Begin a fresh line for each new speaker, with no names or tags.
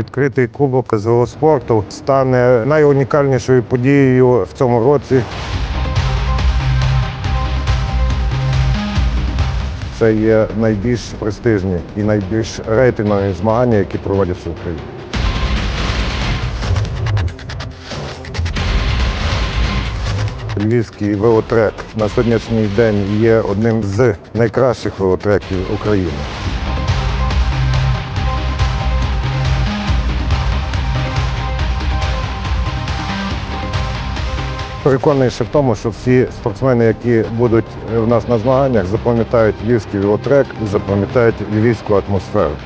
Відкритий кубок з велоспорту стане найунікальнішою подією в цьому році. Це є найбільш престижні і найбільш рейтингові змагання, які проводяться в Україні. Львівський велотрек на сьогоднішній день є одним з найкращих велотреків України. Переконаний в тому, що всі спортсмени, які будуть в нас на змаганнях, запам'ятають львівський велотрек і запам'ятають львівську атмосферу.